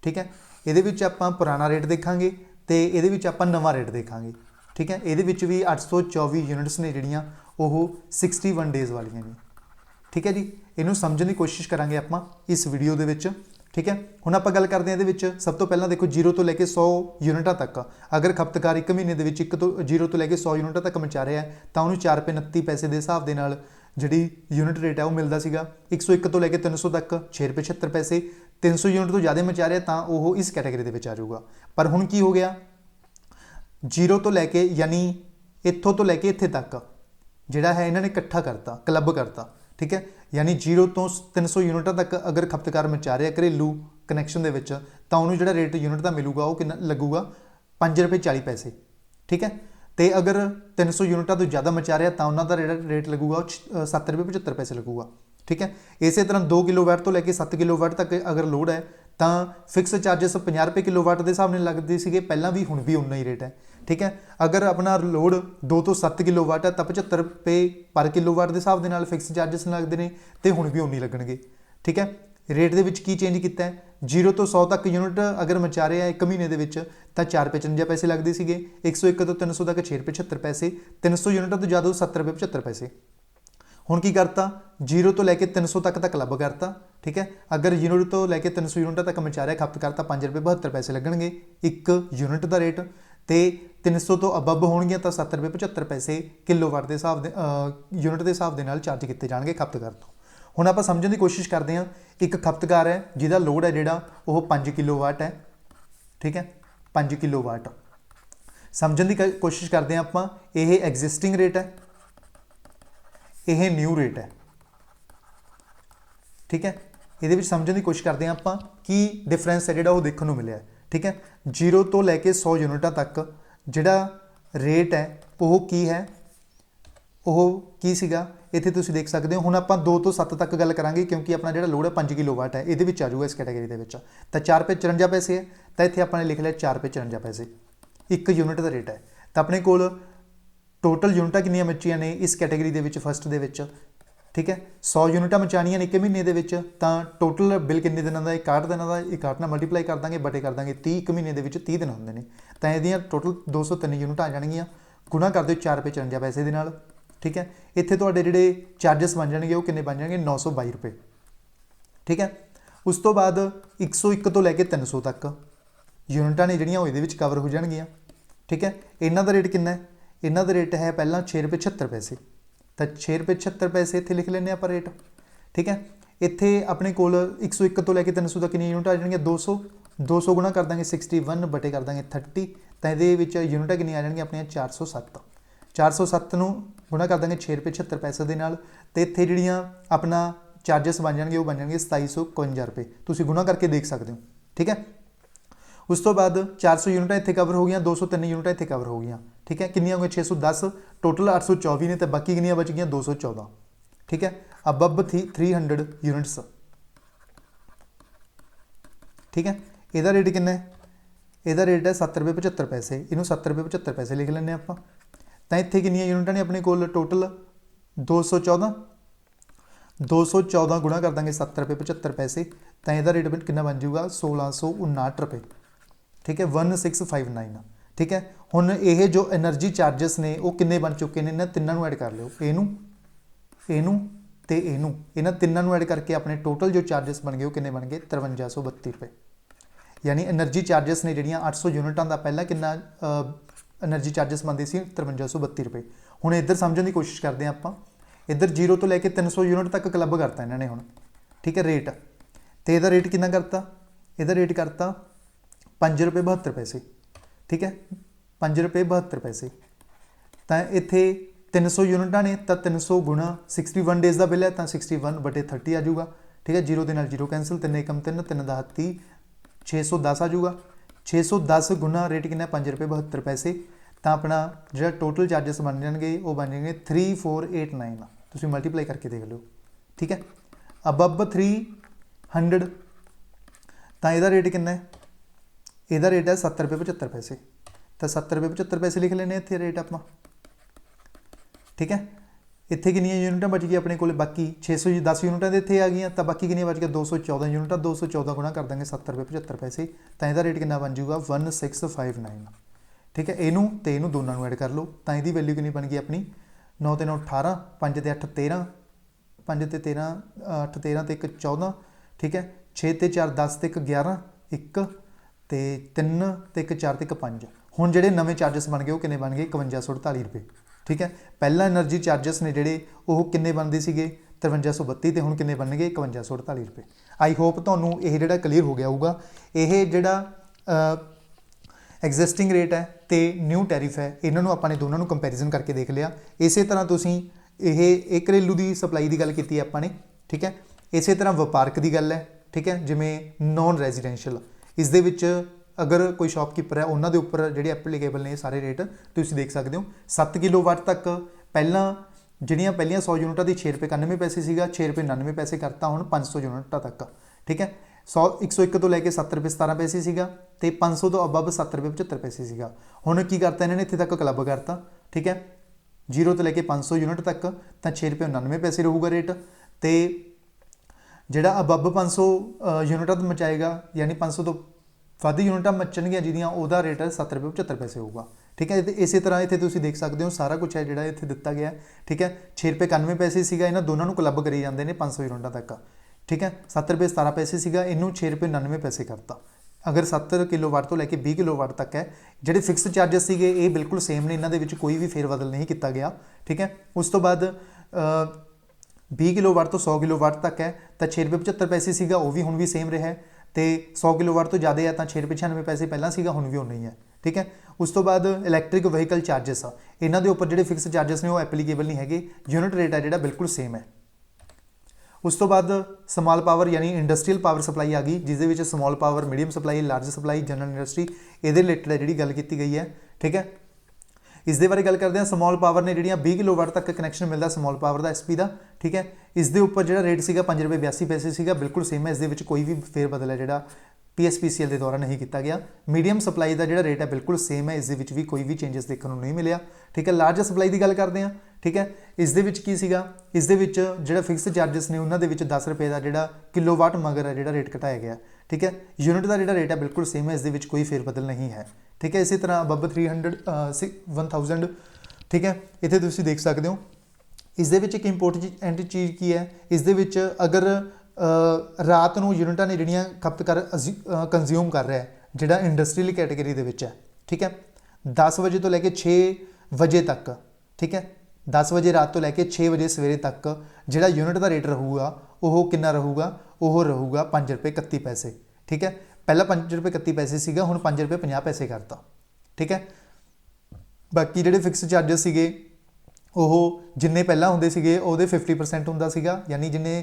ਠੀਕ ਹੈ? ਇਹਦੇ ਵਿੱਚ ਆਪਾਂ ਪੁਰਾਣਾ ਰੇਟ ਦੇਖਾਂਗੇ ਤੇ ਇਹਦੇ ਵਿੱਚ ਆਪਾਂ ਨਵਾਂ ਰੇਟ ਦੇਖਾਂਗੇ, ਠੀਕ ਹੈ? ਇਹਦੇ ਵਿੱਚ ਵੀ 824 ਯੂਨਿਟਸ ਨੇ ਜਿਹੜੀਆਂ, ਉਹ 61 ਡੇਜ਼ ਵਾਲੀਆਂ ਨੇ। ਠੀਕ ਹੈ ਜੀ? ਇਹਨੂੰ ਸਮਝਣ ਦੀ ਕੋਸ਼ਿਸ਼ ਕਰਾਂਗੇ ਆਪਾਂ ਇਸ ਵੀਡੀਓ ਦੇ ਵਿੱਚ, ਠੀਕ ਹੈ? ਹੁਣ ਆਪਾਂ ਗੱਲ ਕਰਦੇ ਹਾਂ ਇਹਦੇ ਵਿੱਚ, ਸਭ ਤੋਂ ਪਹਿਲਾਂ ਦੇਖੋ 0 ਤੋਂ ਲੈ ਕੇ 100 ਯੂਨਿਟਾਂ ਤੱਕ। ਅਗਰ ਖਪਤਕਾਰ ਇੱਕ ਮਹੀਨੇ ਦੇ ਵਿੱਚ 1 ਤੋਂ 0 ਤੋਂ ਲੈ ਕੇ 100 ਯੂਨਿਟਾਂ ਤੱਕ ਮਚਾ ਰਿਹਾ ਹੈ, ਤਾਂ ਉਹਨੂੰ 4 ਰੁਪਏ 29 ਪੈਸੇ ਦੇ ਹਿਸਾਬ ਦੇ ਨਾਲ ਜਿਹੜੀ ਯੂਨਿਟ ਰੇਟ ਹੈ ਉਹ ਮਿਲਦਾ ਸੀਗਾ। 101 ਤੋਂ ਲੈ ਕੇ 300 ਤੱਕ 6 ਰੁਪਏ 76 ਪੈਸੇ 300 ਯੂਨਿਟ ਤੋਂ ਜ਼ਿਆਦਾ ਮਚਾ ਰਿਹਾ ਤਾਂ ਉਹ ਇਸ ਕੈਟਾਗਰੀ ਦੇ ਵਿੱਚ ਆ ਜਾਊਗਾ। ਪਰ ਹੁਣ ਕੀ ਹੋ ਗਿਆ? 0 ਤੋਂ ਲੈ ਕੇ, ਯਾਨੀ ਇੱਥੋਂ ਤੋਂ ਲੈ ਕੇ ਇੱਥੇ ਤੱਕ, ਜਿਹੜਾ ਹੈ ਇਹਨਾਂ ਨੇ ਇਕੱਠਾ ਕਰਤਾ ਕਲੱਬ ਕਰਤਾ। ਠੀਕ ਹੈ? ਯਾਨੀ 0 ਤੋਂ 300 ਯੂਨਿਟਾਂ ਤੱਕ ਅਗਰ ਖਪਤਕਾਰ ਮਚਾ ਰਿਹਾ ਘਰੇਲੂ ਕਨੈਕਸ਼ਨ ਦੇ ਵਿੱਚ, ਤਾਂ ਉਹਨੂੰ ਜਿਹੜਾ ਰੇਟ ਯੂਨਿਟ ਦਾ ਮਿਲੂਗਾ, ਉਹ ਕਿੰਨਾ ਲੱਗੂਗਾ? 5 ਰੁਪਏ 40 ਪੈਸੇ। ਠੀਕ ਹੈ? ਤੇ ਅਗਰ 300 ਯੂਨਿਟਾਂ ਤੋਂ ਜ਼ਿਆਦਾ ਮਚਾ ਰਿਹਾ ਤਾਂ ਉਹਨਾਂ ਦਾ ਜਿਹੜਾ ਰੇਟ ਲੱਗੂਗਾ, ਉਹ 7 ਰੁਪਏ 75 ਪੈਸੇ ਲੱਗੂਗਾ। ਠੀਕ ਹੈ? ਇਸੇ ਤਰ੍ਹਾਂ 2 ਕਿਲੋਵਾਟ ਤੋਂ ਲੈ ਕੇ 7 ਕਿਲੋਵਾਟ ਤੱਕ ਅਗਰ ਲੋਡ ਹੈ, ਤਾਂ ਫਿਕਸ ਚਾਰजेस 50 ਰੁਪਏ ਕਿਲੋਵਾਟ ਦੇ ਹਿਸਾਬ ਨਾਲ ਲੱਗਦੇ ਸੀਗੇ, ਪਹਿਲਾਂ ਵੀ ਹੁਣ ਵੀ ਉਨਾ ਹੀ ਰੇਟ ਹੈ। ਠੀਕ ਹੈ? ਅਗਰ ਆਪਣਾ ਲੋਡ 2 ਤੋਂ 7 ਕਿਲੋਵਾਟ ਹੈ, ਤਾਂ 75 ਰੁਪਏ ਪਰ ਕਿਲੋਵਾਟ ਦੇ ਹਿਸਾਬ ਦੇ ਨਾਲ ਫਿਕਸ ਚਾਰजेस ਲੱਗਦੇ ਨੇ ਤੇ ਹੁਣ ਵੀ ਉਨੀ ਲੱਗਣਗੇ। ਠੀਕ ਹੈ? ਰੇਟ ਦੇ ਵਿੱਚ ਕੀ ਚੇਂਜ ਕੀਤਾ ਹੈ? 0 ਤੋਂ 100 ਤੱਕ ਯੂਨਿਟ ਅਗਰ ਮਚਾ ਰਿਹਾ ਹੈ ਇੱਕ ਮਹੀਨੇ ਦੇ ਵਿੱਚ, ਤਾਂ 4 ਰੁਪਏ 54 ਪੈਸੇ ਲੱਗਦੇ ਸੀਗੇ। 101 ਤੋਂ 300 ਤੱਕ 6 ਰੁਪਏ 76 ਪੈਸੇ 300 ਯੂਨਿਟਾਂ ਤੋਂ ਜ਼ਿਆਦਾ 7 ਰੁਪਏ 75 ਪੈਸੇ। ਹੁਣ ਕੀ ਕਰਤਾ? 0 ਤੋਂ ਲੈ ਕੇ 300 ਤੱਕ ਦਾ ਕਲੱਬ ਕਰਤਾ। ਠੀਕ ਹੈ? ਅਗਰ ਯੂਨਿਟ ਤੋਂ ਲੈ ਕੇ 300 ਯੂਨਿਟਾਂ ਤੱਕ ਮਚਾ ਰਿਹਾ, ਖਪਤ ਕਰਤਾ 5 ਰੁਪਏ 72 ਪੈਸੇ ਲੱਗਣਗੇ। ਇੱਕ ਯੂਨਿਟ ਦਾ ਰੇਟ ਤੇ 300 ਤੋਂ ਅਬਵ ਹੋਣਗੀਆਂ ਤਾਂ 7 ਰੁਪਏ 75 ਪੈਸੇ ਕਿਲੋਵਾਟ ਦੇ ਹਿਸਾਬ ਦੇ ਯੂਨਿਟ ਦੇ ਹਿਸਾਬ ਦੇ ਨਾਲ ਚਾਰਜ ਕੀਤੇ ਜਾਣਗੇ ਖਪਤਕਾਰ ਤੋਂ। ਹੁਣ ਆਪਾਂ ਸਮਝਣ ਦੀ ਕੋਸ਼ਿਸ਼ ਕਰਦੇ ਹਾਂ, ਇੱਕ ਖਪਤਕਾਰ ਹੈ, ਜਿਹਦਾ ਲੋਡ ਹੈ ਜਿਹੜਾ, ਉਹ 5 ਕਿਲੋਵਾਟ ਹੈ। ਠੀਕ ਹੈ? 5 ਕਿਲੋਵਾਟ ਸਮਝਣ ਦੀ ਕ- ਕੋਸ਼ਿਸ਼ ਕਰਦੇ ਹਾਂ ਆਪਾਂ, ਇਹ ਐਗਜ਼ਿਸਟਿੰਗ ਰੇਟ ਹੈ। ਇਹ ਨਿਊ ਰੇਟ ਹੈ। ਠੀਕ ਹੈ? ਇਹਦੇ ਵਿੱਚ ਸਮਝਣ ਦੀ ਕੋਸ਼ਿਸ਼ ਕਰਦੇ ਹਾਂ ਆਪਾਂ, ਕੀ ਡਿਫਰੈਂਸ ਹੈ ਜਿਹੜਾ ਉਹ ਦੇਖਣ ਨੂੰ ਮਿਲਿਆ ਠੀਕ ਹੈ? 0 ਤੋਂ ਲੈ ਕੇ 100 ਯੂਨਿਟਾਂ ਤੱਕ ਜਿਹੜਾ ਰੇਟ ਹੈ, ਉਹ ਕੀ ਹੈ? ਉਹ ਕੀ ਸੀਗਾ? ਇੱਥੇ ਤੁਸੀਂ ਦੇਖ ਸਕਦੇ ਹੋ, ਹੁਣ ਆਪਾਂ 2 ਤੋਂ 7 ਤੱਕ ਗੱਲ ਕਰਾਂਗੇ ਕਿਉਂਕਿ ਆਪਣਾ ਜਿਹੜਾ ਲੋਡ ਹੈ 5 ਕਿਲੋਵਾਟ ਹੈ, ਇਹਦੇ ਵਿੱਚ ਆ ਜਾਊਗਾ ਇਸ ਕੈਟਾਗਰੀ ਦੇ ਵਿੱਚ। ਤਾਂ 4 ਰੁਪਏ 54 ਪੈਸੇ ਹੈ, ਤਾਂ ਇੱਥੇ ਆਪਾਂ ਨੇ ਲਿਖ ਲਿਆ 4 ਰੁਪਏ 54 ਪੈਸੇ। ਇੱਕ ਯੂਨਿਟ ਦਾ ਰੇਟ ਹੈ। ਤਾਂ ਆਪਣੇ ਕੋਲ ਟੋਟਲ ਯੂਨਿਟਾਂ ਕਿੰਨੀਆਂ ਮੱਚੀਆਂ ਨੇ ਇਸ ਕੈਟਾਗਰੀ ਦੇ ਵਿੱਚ ਫਸਟ ਦੇ ਵਿੱਚ? ਠੀਕ ਹੈ? 100 ਯੂਨਿਟਾਂ ਮਚਾਣੀਆਂ ਨੇ ਇੱਕ ਮਹੀਨੇ ਦੇ ਵਿੱਚ, ਤਾਂ ਟੋਟਲ ਬਿੱਲ ਕਿੰਨੇ ਦਿਨਾਂ ਦਾ 61 ਦਿਨਾਂ ਦਾ 61 ਨਾਲ ਮਲਟੀਪਲਾਈ ਕਰ ਦਾਂਗੇ, ਬਟੇ ਕਰ ਦਾਂਗੇ 30 ਇੱਕ ਮਹੀਨੇ ਦੇ ਵਿੱਚ 30 ਦਿਨ ਹੁੰਦੇ ਨੇ। ਤਾਂ ਇਹਦੀਆਂ ਟੋਟਲ 203 ਯੂਨਿਟਾਂ ਆ ਜਾਣਗੀਆਂ। ਗੁਣਾ ਕਰ ਦਿਓ 4 ਰੁਪਏ 54 ਪੈਸੇ ਦੇ ਨਾਲ, ਠੀਕ ਹੈ? ਇੱਥੇ ਤੁਹਾਡੇ ਜਿਹੜੇ ਚਾਰजेस ਬਣ ਜਾਣਗੇ, ਉਹ ਕਿੰਨੇ ਬਣ ਜਾਣਗੇ? 922 ਰੁਪਏ। ਠੀਕ ਹੈ? ਉਸ ਤੋਂ ਬਾਅਦ 101 ਤੋਂ ਲੈ ਕੇ 300 ਤੱਕ ਯੂਨਿਟਾਂ ਨੇ ਜਿਹੜੀਆਂ ਉਹ ਇਹਦੇ ਵਿੱਚ ਕਵਰ ਹੋ ਜਾਣਗੀਆਂ। ਠੀਕ ਹੈ? ਇਹਨਾਂ ਦਾ ਰੇਟ ਕਿੰਨਾ ਹੈ? ਇਹਨਾਂ ਦਾ ਰੇਟ ਹੈ ਪਹਿਲਾਂ 6 ਰੁਪਏ 76 ਪੈਸੇ। ਤਾਂ 6 ਰੁਪਏ 76 ਪੈਸੇ ਇੱਥੇ ਲਿਖ ਲੈਂਦੇ ਆਪਾਂ ਰੇਟ ਠੀਕ ਹੈ? ਇੱਥੇ ਆਪਣੇ ਕੋਲ 101 ਤੋਂ ਲੈ ਕੇ 300 ਤੱਕ ਕਿੰਨੀਆਂ ਯੂਨਿਟ ਆ ਜਾਣਗੀਆਂ 200 200 ਗੁਣਾ ਕਰ ਦਾਂਗੇ 61 ਬਟੇ ਕਰ ਦਾਂਗੇ 30 ਤਾਂ ਇਹਦੇ ਵਿੱਚ ਯੂਨਿਟਾਂ ਕਿੰਨੀਆਂ ਆ ਜਾਣਗੀਆਂ ਆਪਣੀਆਂ? 407 407 ਨੂੰ ਗੁਣਾ ਕਰ ਦਾਂਗੇ 6 ਰੁਪਏ 76 ਪੈਸੇ ਦੇ ਨਾਲ, ਤੇ ਇੱਥੇ ਜਿਹੜੀਆਂ ਆਪਣਾ ਚਾਰजेस ਬਣ ਜਾਣਗੇ, ਉਹ ਬਣ ਜਾਣਗੇ 2751 ਰੁਪਏ। ਤੁਸੀਂ ਗੁਣਾ ਕਰਕੇ ਦੇਖ ਸਕਦੇ ਹੋ। ਠੀਕ ਹੈ? ਉਸ ਤੋਂ ਬਾਅਦ 400 ਯੂਨਿਟਾਂ ਇੱਥੇ ਕਵਰ ਹੋ ਗਈਆਂ 203 ਯੂਨਿਟਾਂ ਇੱਥੇ ਕਵਰ ਹੋ ਗਈਆਂ। ਠੀਕ ਹੈ? ਕਿੰਨੀਆਂ ਹੋ ਗਈਆਂ? 610 ਟੋਟਲ 824 ਨੇ ਤੇ ਬਾਕੀ ਕਿੰਨੀਆਂ ਬਚ ਗਈਆਂ 214 ਠੀਕ ਹੈ? ਅਬਵ 300 ਯੂਨਿਟਸ ਠੀਕ ਹੈ? ਇਹਦਾ ਰੇਟ ਕਿੰਨਾ ਹੈ? ਇਹਦਾ ਰੇਟ ਹੈ 7 ਰੁਪਏ 75 ਪੈਸੇ। ਇਹਨੂੰ 7 ਰੁਪਏ 75 ਪੈਸੇ ਲਿਖ ਲੈਂਦੇ ਹਾਂ ਆਪਾਂ। ਤਾਂ ਇੱਥੇ ਕਿੰਨੀਆਂ ਯੂਨਿਟਾਂ ਨੇ ਆਪਣੇ ਕੋਲ? ਟੋਟਲ 214 214 ਗੁਣਾ ਕਰ ਦਾਂਗੇ 7 ਰੁਪਏ 75 ਪੈਸੇ। ਤਾਂ ਇਹਦਾ ਰੇਟ ਕਿੰਨਾ ਬਣ ਜਾਊਗਾ? 1659 ਰੁਪਏ। ਠੀਕ ਹੈ 1659 ਠੀਕ ਹੈ। ਹੁਣ ਇਹ ਜੋ એનર્ਜੀ ਚਾਰजेस ਨੇ, ਉਹ ਕਿੰਨੇ ਬਣ ਚੁੱਕੇ ਨੇ? ਇਹਨਾਂ ਤਿੰਨਾਂ ਨੂੰ ਐਡ ਕਰ ਲਿਓ। ਇਹਨੂੰ ਇਹਨੂੰ ਤੇ ਇਹਨੂੰ ਇਹਨਾਂ ਤਿੰਨਾਂ ਨੂੰ ਐਡ ਕਰਕੇ ਆਪਣੇ ਟੋਟਲ ਜੋ ਚਾਰजेस ਬਣ ਗਏ, ਉਹ ਕਿੰਨੇ ਬਣ ਗਏ? 5332 ਰੁਪਏ। ਯਾਨੀ એનર્ਜੀ ਚਾਰजेस ਨੇ ਜਿਹੜੀਆਂ 800 ਯੂਨਿਟਾਂ ਦਾ ਪਹਿਲਾਂ ਕਿੰਨਾ એનર્ਜੀ ਚਾਰजेस ਬੰਦੇ ਸੀ? 5332 ਰੁਪਏ। ਹੁਣ ਇੱਧਰ ਸਮਝਣ ਦੀ ਕੋਸ਼ਿਸ਼ ਕਰਦੇ ਆ ਆਪਾਂ। ਇੱਧਰ 0 ਤੋਂ ਲੈ ਕੇ 300 ਯੂਨਿਟ ਤੱਕ ਕਲੱਬ ਕਰਤਾ ਇਹਨਾਂ ਨੇ ਹੁਣ। ਠੀਕ ਹੈ ਰੇਟ ਤੇ ਇਹਦਾ ਰੇਟ ਕਿੰਨਾ ਕਰਤਾ? ਇਹਦਾ ਰੇਟ ਕਰਤਾ 5 ਰੁਪਏ 72 ਪੈਸੇ, ਠੀਕ ਹੈ? 5 ਰੁਪਏ 72 ਪੈਸੇ। ਤਾਂ ਇੱਥੇ 300 ਯੂਨਿਟਾਂ ਨੇ, ਤਾਂ 300 ਗੁਣਾ 61 ਡੇਜ਼ ਦਾ ਬਿੱਲ ਹੈ, ਤਾਂ 61 ਬਟੇ 30 ਆ ਜਾਊਗਾ, ਠੀਕ ਹੈ? 0 ਦੇ ਨਾਲ 0 ਕੈਨਸਲ 3 ਏਕਮ 3 3 ਦਾ 30 610 ਆ ਜਾਊਗਾ। 610 ਗੁਣਾ ਰੇਟ ਕਿੰਨਾ 5 ਰੁਪਏ 72 ਪੈਸੇ। ਤਾਂ ਆਪਣਾ ਜਿਹੜਾ ਟੋਟਲ ਚਾਰजेस ਬਣ ਜਾਣਗੇ, ਉਹ ਬਣ ਜਾਣਗੇ 3489 ਤੁਸੀਂ ਮਲਟੀਪਲਾਈ ਕਰਕੇ ਦੇਖ ਲਿਓ, ਠੀਕ ਹੈ? ਅਬਵ 300 ਤਾਂ ਇਹਦਾ ਰੇਟ ਕਿੰਨਾ ਹੈ? ਇਹਦਾ ਰੇਟ ਹੈ 70 ਰੁਪਏ 75 ਪੈਸੇ। ਤਾਂ 70 ਰੁਪਏ 75 ਪੈਸੇ ਲਿਖ ਲੈਣੇ ਇੱਥੇ ਰੇਟ ਆਪਾਂ। ਠੀਕ ਹੈ? ਇੱਥੇ ਕਿੰਨੀਆਂ ਯੂਨਿਟਾਂ ਬਚ ਗਈਆਂ ਆਪਣੇ ਕੋਲ? ਬਾਕੀ 610 ਯੂਨਿਟਾਂ ਦੇ ਇੱਥੇ ਆ ਗਈਆਂ। ਤਾਂ ਬਾਕੀ ਕਿੰਨੀਆਂ ਬਚ ਗਈਆਂ? 214 ਯੂਨਿਟਾਂ 214 ਗੁਣਾ ਕਰ ਦਾਂਗੇ 70 ਰੁਪਏ 75 ਪੈਸੇ। ਤਾਂ ਇਹਦਾ ਰੇਟ ਕਿੰਨਾ ਬਣ ਜਾਊਗਾ? 1659 ਠੀਕ ਹੈ? ਇਹਨੂੰ ਤੇ ਇਹਨੂੰ ਦੋਨਾਂ ਨੂੰ ਐਡ ਕਰ ਲਓ। ਤਾਂ ਇਹਦੀ ਵੈਲਿਊ ਕਿੰਨੀ ਬਣ ਗਈ ਆਪਣੀ? 9 ਤੇ 9 18 5 ਤੇ 8 13 5 ਤੇ 13 8 13 ਤੇ 1 14 ਠੀਕ ਹੈ? 6 ਤੇ 4 10 ਤੇ 1 11 1 ਤੇ 3 ਤੇ ਇੱਕ 4 ਤੇ ਇੱਕ 5 ਹੁਣ ਜਿਹੜੇ ਨਵੇਂ ਚਾਰजेस ਬਣ ਗਏ, ਉਹ ਕਿੰਨੇ ਬਣ ਗਏ? 5148 ਰੁਪਏ। ਠੀਕ ਹੈ? ਪਹਿਲਾਂ એનર્ਜੀ ਚਾਰजेस ਨੇ ਜਿਹੜੇ, ਉਹ ਕਿੰਨੇ ਬਣਦੇ ਸੀਗੇ? 5332 ਤੇ ਹੁਣ ਕਿੰਨੇ ਬਣਨਗੇ? 5148 ਰੁਪਏ। ਆਈ ਹੋਪ ਤੁਹਾਨੂੰ ਇਹ ਜਿਹੜਾ ਕਲੀਅਰ ਹੋ ਗਿਆ ਹੋਊਗਾ, ਇਹ ਜਿਹੜਾ ਐਗਜ਼ਿਸਟਿੰਗ ਰੇਟ ਹੈ ਤੇ ਨਿਊ ਟੈਰਿਫ ਹੈ, ਇਹਨਾਂ ਨੂੰ ਆਪਾਂ ਨੇ ਦੋਨਾਂ ਨੂੰ ਕੰਪੈਰੀਜ਼ਨ ਕਰਕੇ ਦੇਖ ਲਿਆ। ਇਸੇ ਤਰ੍ਹਾਂ ਤੁਸੀਂ ਇਹ ਇੱਕ ਰੇਲੂ ਦੀ ਸਪਲਾਈ ਦੀ ਗੱਲ ਕੀਤੀ ਹੈ ਆਪਾਂ ਨੇ। ਠੀਕ ਹੈ? ਇਸੇ ਤਰ੍ਹਾਂ ਵਪਾਰਕ ਦੀ ਗੱਲ ਹੈ। ਠੀਕ ਹੈ? ਜਿਵੇਂ ਨਾਨ ਰੈਜ਼ੀਡੈਂਸ਼ੀਅਲ ਇਸ ਦੇ ਵਿੱਚ ਅਗਰ ਕੋਈ ਸ਼ਾਪਕੀਪਰ ਹੈ, ਉਹਨਾਂ ਦੇ ਉੱਪਰ ਜਿਹੜੇ ਐਪਲੀਕੇਬਲ ਨੇ ਸਾਰੇ ਰੇਟ ਤੁਸੀਂ ਦੇਖ ਸਕਦੇ ਹੋ। 7 ਕਿਲੋਵਾਟ ਤੱਕ ਪਹਿਲਾਂ ਜਿਹੜੀਆਂ ਪਹਿਲੀਆਂ 100 ਯੂਨਿਟਾਂ ਦੀ 6 ਰੁਪਏ 91 ਪੈਸੇ ਸੀਗਾ 6 ਰੁਪਏ 99 ਪੈਸੇ ਕਰਤਾ ਹੁਣ 500 ਯੂਨਿਟਾਂ ਤੱਕ। ਠੀਕ ਹੈ? 100 101 ਤੋਂ ਲੈ ਕੇ 70 ਰੁਪਏ 17 ਪੈਸੇ ਸੀਗਾ ਤੇ 500 ਤੋਂ ਅਬਵ 70 ਰੁਪਏ 75 ਪੈਸੇ ਸੀਗਾ। ਹੁਣ ਕੀ ਕਰਤਾ ਇਹਨਾਂ ਨੇ? ਇੱਥੇ ਤੱਕ ਕਲੱਬ ਕਰਤਾ। ਠੀਕ ਹੈ? 0 ਤੋਂ ਲੈ ਕੇ 500 ਯੂਨਿਟ ਤੱਕ ਤਾਂ 6 ਰੁਪਏ 99 ਪੈਸੇ ਰਹੂਗਾ ਰੇਟ ਤੇ ਜਿਹੜਾ ਅਬਵ 500 ਯੂਨਿਟਾਂ ਤੋਂ ਮਚਾਏਗਾ, ਯਾਨੀ 500 ਤੋਂ ਵੱਧ ਯੂਨਿਟਾਂ ਮਚਣਗੀਆਂ ਜਿਹਦੀਆਂ, ਉਹਦਾ ਰੇਟ 7 ਰੁਪਏ 75 ਪੈਸੇ ਹੋਊਗਾ। ਠੀਕ ਹੈ? ਇਸੇ ਤਰ੍ਹਾਂ ਇੱਥੇ ਤੁਸੀਂ ਦੇਖ ਸਕਦੇ ਹੋ, ਸਾਰਾ ਕੁਝ ਹੈ ਜਿਹੜਾ ਇੱਥੇ ਦਿੱਤਾ ਗਿਆ ਠੀਕ ਹੈ? 6 ਰੁਪਏ 91 ਪੈਸੇ ਸੀਗਾ, ਇਹਨਾਂ ਦੋਨਾਂ ਨੂੰ ਕਲੱਬ ਕਰੀ ਜਾਂਦੇ ਨੇ 500 ਯੂਨਿਟਾਂ ਤੱਕ। ਠੀਕ ਹੈ? 7 ਰੁਪਏ 17 ਪੈਸੇ ਸੀਗਾ, ਇਹਨੂੰ 6 ਰੁਪਏ 99 ਪੈਸੇ ਕਰਤਾ। ਅਗਰ 70 ਕਿਲੋਵਾਟ ਤੋਂ ਲੈ ਕੇ 20 ਕਿਲੋਵਾਟ ਤੱਕ ਹੈ, ਜਿਹੜੇ ਫਿਕਸਡ ਚਾਰजेस ਸੀਗੇ, ਇਹ ਬਿਲਕੁਲ ਸੇਮ ਨੇ, ਇਹਨਾਂ ਦੇ ਵਿੱਚ ਕੋਈ ਵੀ ਫੇਰ ਬਦਲ ਨਹੀਂ ਕੀਤਾ ਗਿਆ। ਠੀਕ ਹੈ? ਉਸ ਤੋਂ ਬਾਅਦ 20 ਕਿਲੋਵਾਟ ਤੋਂ 100 ਕਿਲੋਵਾਟ ਤੱਕ ਹੈ, ਤਾਂ 6.75 ਪੈਸੇ ਸੀਗਾ, ਉਹ ਵੀ ਹੁਣ ਵੀ ਸੇਮ ਰਿਹਾ ਤੇ 100 ਕਿਲੋਵਾਟ ਤੋਂ ਜ਼ਿਆਦਾ ਹੈ, ਤਾਂ 6.95 ਪੈਸੇ ਪਹਿਲਾਂ ਸੀਗਾ, ਹੁਣ ਵੀ ਉਨਾ ਹੀ ਹੈ, ਠੀਕ ਹੈ? ਉਸ ਤੋਂ ਬਾਅਦ ਇਲੈਕਟ੍ਰਿਕ ਵਹੀਕਲ ਚਾਰजेस ਆ। ਇਹਨਾਂ ਦੇ ਉੱਪਰ ਜਿਹੜੇ ਫਿਕਸ ਚਾਰजेस ਨੇ, ਉਹ ਐਪਲੀਕੇਬਲ ਨਹੀਂ ਹੈਗੇ। ਯੂਨਿਟ ਰੇਟ ਆ ਜਿਹੜਾ ਬਿਲਕੁਲ ਸੇਮ ਹੈ। ਉਸ ਤੋਂ ਬਾਅਦ ਸਮਾਲ ਪਾਵਰ ਯਾਨੀ ਇੰਡਸਟਰੀਅਲ ਪਾਵਰ ਸਪਲਾਈ ਆ ਗਈ ਜਿਸ ਦੇ ਵਿੱਚ small power medium supply large supply general industry ਇਹਦੇ ਰਿਲੇਟਡ ਜਿਹੜੀ ਗੱਲ ਕੀਤੀ ਗਈ ਹੈ, ਠੀਕ ਹੈ? ਇਸ ਦੇ ਬਾਰੇ ਗੱਲ ਕਰਦੇ ਹਾਂ। ਸਮਾਲ ਪਾਵਰ ਨੇ ਜਿਹੜੀਆਂ 20 ਕਿਲੋਵਾਟ ਤੱਕ ਕਨੈਕਸ਼ਨ ਮਿਲਦਾ ਸਮਾਲ ਪਾਵਰ ਦਾ ਐਸਪੀ ਦਾ, ਠੀਕ ਹੈ? ਇਸ ਦੇ ਉੱਪਰ ਜਿਹੜਾ ਰੇਟ ਸੀਗਾ 5 ਰੁਪਏ 82 ਪੈਸੇ ਸੀਗਾ। ਬਿਲਕੁਲ ਸੇਮ ਹੈ। ਇਸ ਦੇ ਵਿੱਚ ਕੋਈ ਵੀ ਫੇਰ ਬਦਲ ਹੈ ਜਿਹੜਾ ਪੀਐਸਪੀਸੀਐਲ ਦੇ ਦੁਆਰਾ ਨਹੀਂ ਕੀਤਾ ਗਿਆ। ਮੀਡੀਅਮ ਸਪਲਾਈ ਦਾ ਜਿਹੜਾ ਰੇਟ ਹੈ ਬਿਲਕੁਲ ਸੇਮ ਹੈ। ਇਸ ਦੇ ਵਿੱਚ ਵੀ ਕੋਈ ਵੀ ਚੇਂਜਸ ਦੇਖਣ ਨੂੰ ਨਹੀਂ ਮਿਲਿਆ। ਠੀਕ ਹੈ? ਲਾਰਜ ਸਪਲਾਈ ਦੀ ਗੱਲ ਕਰਦੇ ਹਾਂ। ਠੀਕ ਹੈ? ਇਸ ਦੇ ਵਿੱਚ ਕੀ ਸੀਗਾ? ਇਸ ਦੇ ਵਿੱਚ ਜਿਹੜਾ ਫਿਕਸ ਚਾਰजेस ਨੇ, ਉਹਨਾਂ ਦੇ ਵਿੱਚ 10 ਰੁਪਏ ਦਾ ਜਿਹੜਾ ਕਿਲੋਵਾਟ ਮਗਰ ਹੈ ਜਿਹੜਾ ਰੇਟ ਘਟਾਇਆ ਗਿਆ। ਠੀਕ ਹੈ? ਯੂਨਿਟ ਦਾ ਜਿਹੜਾ ਰੇਟ ਹੈ ਬਿਲਕੁਲ ਸੇਮ ਹੈ ਇਸ ਦੇ ਵਿੱਚ ਕੋਈ ਫੇਰ ਬਦਲ ਨਹੀਂ ਹੈ। ਠੀਕ ਹੈ? ਇਸੇ ਤਰ੍ਹਾਂ ਅਬਵ 300 ਅ, 1000 ਠੀਕ ਹੈ? ਇੱਥੇ ਤੁਸੀਂ ਦੇਖ ਸਕਦੇ ਹੋ। ਇਸ ਦੇ ਵਿੱਚ ਇੱਕ ਇੰਪੋਰਟੈਂਟ ਚੀਜ਼ ਕੀ ਹੈ? ਇਸ ਦੇ ਵਿੱਚ ਅਗਰ ਰਾਤ ਨੂੰ ਯੂਨਿਟਾਂ ਨੇ ਜਿਹੜੀਆਂ ਖਪਤਕਾਰ ਕੰਜ਼ਿਊਮ ਕਰ ਰਿਹਾ ਹੈ ਜਿਹੜਾ ਇੰਡਸਟਰੀਅਲ ਕੈਟਾਗਰੀ ਦੇ ਵਿੱਚ ਹੈ ਠੀਕ ਹੈ? 10 ਵਜੇ ਤੋਂ ਲੈ ਕੇ 6 ਵਜੇ ਤੱਕ ਠੀਕ ਹੈ? 10 ਵਜੇ ਰਾਤ ਤੋਂ ਲੈ ਕੇ 6 ਵਜੇ ਸਵੇਰੇ ਤੱਕ ਜਿਹੜਾ ਯੂਨਿਟ ਦਾ ਰੇਟ ਰਹੂਗਾ ਉਹ ਕਿੰਨਾ ਰਹੂਗਾ? ਉਹ ਰਹੂਗਾ 5 ਰੁਪਏ 31 ਪੈਸੇ, ਠੀਕ ਹੈ? ਪਹਿਲਾਂ 5 ਰੁਪਏ 31 ਪੈਸੇ ਸੀਗਾ, ਹੁਣ 5 ਰੁਪਏ 50 ਪੈਸੇ ਕਰਤਾ, ਠੀਕ ਹੈ? ਬਾਕੀ ਜਿਹੜੇ ਫਿਕਸ ਚਾਰजेस ਸੀਗੇ, ਉਹ ਜਿੰਨੇ ਪਹਿਲਾਂ ਹੁੰਦੇ ਸੀਗੇ, ਉਹਦੇ 50% ਹੁੰਦਾ ਸੀਗਾ, ਯਾਨੀ ਜਿੰਨੇ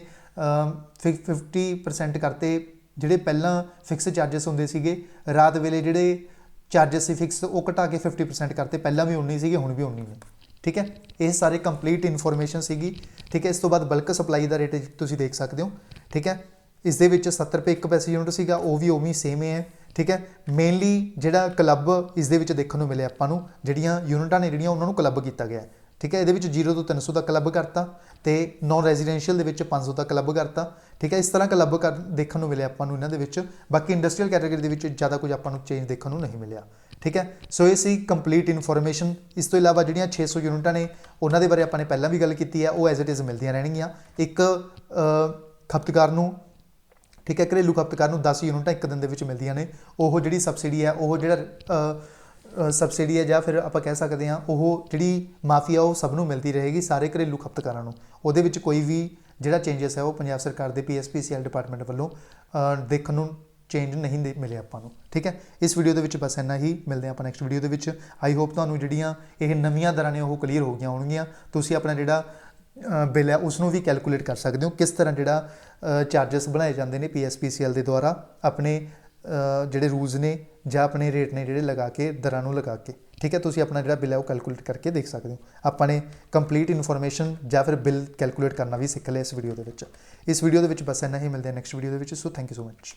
50% ਕਰਤੇ ਜਿਹੜੇ ਪਹਿਲਾਂ ਫਿਕਸ ਚਾਰजेस ਹੁੰਦੇ ਸੀਗੇ, ਰਾਤ ਵੇਲੇ ਜਿਹੜੇ ਚਾਰजेस ਸੀ ਫਿਕਸ ਉਹ ਘਟਾ ਕੇ 50% ਕਰਤੇ, ਪਹਿਲਾਂ ਵੀ ਉਨੀ ਸੀਗੇ, ਹੁਣ ਵੀ 19 ਨੇ, ਠੀਕ ਹੈ? ਇਹ ਸਾਰੇ ਕੰਪਲੀਟ ਇਨਫੋਰਮੇਸ਼ਨ ਸੀਗੀ। ਠੀਕ ਹੈ, ਇਸ ਤੋਂ ਬਾਅਦ ਬਲਕ ਸਪਲਾਈ ਦਾ ਰੇਟ ਤੁਸੀਂ ਦੇਖ ਸਕਦੇ ਹੋ, ਠੀਕ ਹੈ ਇਸ ਦੇ ਵਿੱਚ 70 ਰੁਪਏ 1 ਪੈਸੇ ਯੂਨਿਟ ਸੀਗਾ, ਉਹ ਵੀ ਉਵੇਂ ਸੇਮ ਹੈ ਠੀਕ ਹੈ ਮੇਨਲੀ ਜਿਹੜਾ ਕਲੱਬ ਇਸ ਦੇ ਵਿੱਚ ਦੇਖਣ ਨੂੰ ਮਿਲਿਆ ਆਪਾਂ ਨੂੰ, ਜਿਹੜੀਆਂ ਯੂਨਿਟਾਂ ਨੇ ਜਿਹੜੀਆਂ ਉਹਨਾਂ ਨੂੰ ਕਲੱਬ ਕੀਤਾ ਗਿਆ ਹੈ। ਠੀਕ ਹੈ, ਇਹਦੇ ਵਿੱਚ 0 ਤੋਂ 300 ਦਾ ਕਲੱਬ ਕਰਤਾ ਤੇ ਨਾਨ ਰੈਜ਼ੀਡੈਂਸ਼ੀਅਲ ਦੇ ਵਿੱਚ 500 ਦਾ ਕਲੱਬ ਕਰਤਾ। ਠੀਕ ਹੈ, ਇਸ ਤਰ੍ਹਾਂ ਕਲੱਬ ਕਰ, ਦੇਖਣ ਨੂੰ ਮਿਲਿਆ ਆਪਾਂ ਨੂੰ ਇਹਨਾਂ ਦੇ ਵਿੱਚ। ਬਾਕੀ ਇੰਡਸਟਰੀਅਲ ਕੈਟਾਗਰੀ ਦੇ ਵਿੱਚ ਜ਼ਿਆਦਾ ਕੁਝ ਆਪਾਂ ਨੂੰ ਚੇਂਜ ਦੇਖਣ ਨੂੰ ਨਹੀਂ ਮਿਲਿਆ। ਠੀਕ ਹੈ ਸੋ ਇਹ ਸੀ ਕੰਪਲੀਟ ਇਨਫੋਰਮੇਸ਼ਨ ਇਸ ਤੋਂ ਇਲਾਵਾ ਜਿਹੜੀਆਂ 600 ਯੂਨਿਟਾਂ ਨੇ, ਉਹਨਾਂ ਦੇ ਬਾਰੇ ਆਪਾਂ ਨੇ ਪਹਿਲਾਂ ਵੀ ਗੱਲ ਕੀਤੀ ਹੈ, ਉਹ ਐਜ਼ ਇਟ ਇਜ਼ ਮਿਲਦੀਆਂ ਰਹਿਣਗੀਆਂ। ਇੱਕ ਖਪਤਕਾਰ ਨੂੰ, ਠੀਕ ਹੈ, ਘਰੇਲੂ ਖਪਤਕਾਰ ਨੂੰ 10 ਯੂਨਿਟਾਂ ਇੱਕ ਦਿਨ ਦੇ ਵਿੱਚ ਮਿਲਦੀਆਂ ਨੇ। ਉਹ ਜਿਹੜੀ ਸਬਸਿਡੀ ਹੈ, ਉਹ ਜਿਹੜਾ ਸਬਸਿਡੀ ਹੈ ਜਾਂ ਫਿਰ ਆਪਾਂ ਕਹਿ ਸਕਦੇ ਹਾਂ ਉਹ ਜਿਹੜੀ ਮਾਫੀ ਆ, ਉਹ ਸਭ ਨੂੰ ਮਿਲਦੀ ਰਹੇਗੀ ਸਾਰੇ ਘਰੇਲੂ ਖਪਤਕਾਰਾਂ ਨੂੰ। ਉਹਦੇ ਵਿੱਚ ਕੋਈ ਵੀ ਜਿਹੜਾ ਚੇਂਜਸ ਹੈ, ਉਹ ਪੰਜਾਬ ਸਰਕਾਰ ਦੇ ਪੀਐਸਪੀਸੀਐਲ ਡਿਪਾਰਟਮੈਂਟ ਵੱਲੋਂ ਦੇਖਣ ਨੂੰ ਚੇਂਜ ਨਹੀਂ ਦੇ, ਮਿਲੇ ਆਪਾਂ ਨੂੰ। ਠੀਕ ਹੈ? ਇਸ ਵੀਡੀਓ ਦੇ ਵਿੱਚ ਬਸ ਇੰਨਾ ਹੀ। ਮਿਲਦੇ ਹਾਂ ਆਪਾਂ ਨੈਕਸਟ ਵੀਡੀਓ ਦੇ ਵਿੱਚ। ਆਈ ਹੋਪ ਤੁਹਾਨੂੰ ਜਿਹੜੀਆਂ ਇਹ ਨਵੀਆਂ ਦਰਾਂ ਨੇ, ਉਹ ਕਲੀਅਰ ਹੋ ਗਈਆਂ ਹੋਣਗੀਆਂ। ਤੁਸੀਂ ਆਪਣਾ ਜਿਹੜਾ ਬਿੱਲ ਹੈ ਉਸ ਨੂੰ ਵੀ ਕੈਲਕੂਲੇਟ ਕਰ ਸਕਦੇ ਹੋ। ਕਿਸ ਤਰ੍ਹਾਂ ਜਿਹੜਾ ਚਾਰजेस ਬਣਾਏ ਜਾਂਦੇ ਨੇ ਪੀਐਸਪੀਸੀਐਲ ਦੇ ਦੁਆਰਾ। ਆਪਣੇ ਜਿਹੜੇ ਰੂਲਸ ਨੇ ਜਾਂ ਆਪਣੇ ਰੇਟ ਨੇ ਜਿਹੜੇ ਲਗਾ ਕੇ, ਦਰਾਂ ਨੂੰ ਲਗਾ ਕੇ। ਠੀਕ ਹੈ? ਤੁਸੀਂ ਆਪਣਾ ਜਿਹੜਾ ਬਿੱਲ ਹੈ ਉਹ ਕੈਲਕੂਲੇਟ ਕਰਕੇ ਦੇਖ ਸਕਦੇ ਹੋ। ਆਪਾਂ ਨੇ ਕੰਪਲੀਟ ਇਨਫੋਰਮੇਸ਼ਨ ਜਾਂ ਫਿਰ ਬਿੱਲ ਕੈਲਕੂਲੇਟ ਕਰਨਾ ਵੀ ਸਿੱਖ ਲਿਆ ਇਸ ਵੀਡੀਓ ਦੇ ਵਿੱਚ। ਇਸ ਵੀਡੀਓ ਦੇ ਵਿੱਚ ਬਸ ਇੰਨਾ ਹੀ। ਮਿਲਦੇ ਹਾਂ ਨੈਕਸਟ ਵੀਡੀਓ ਦੇ ਵਿੱਚ। So thank you so much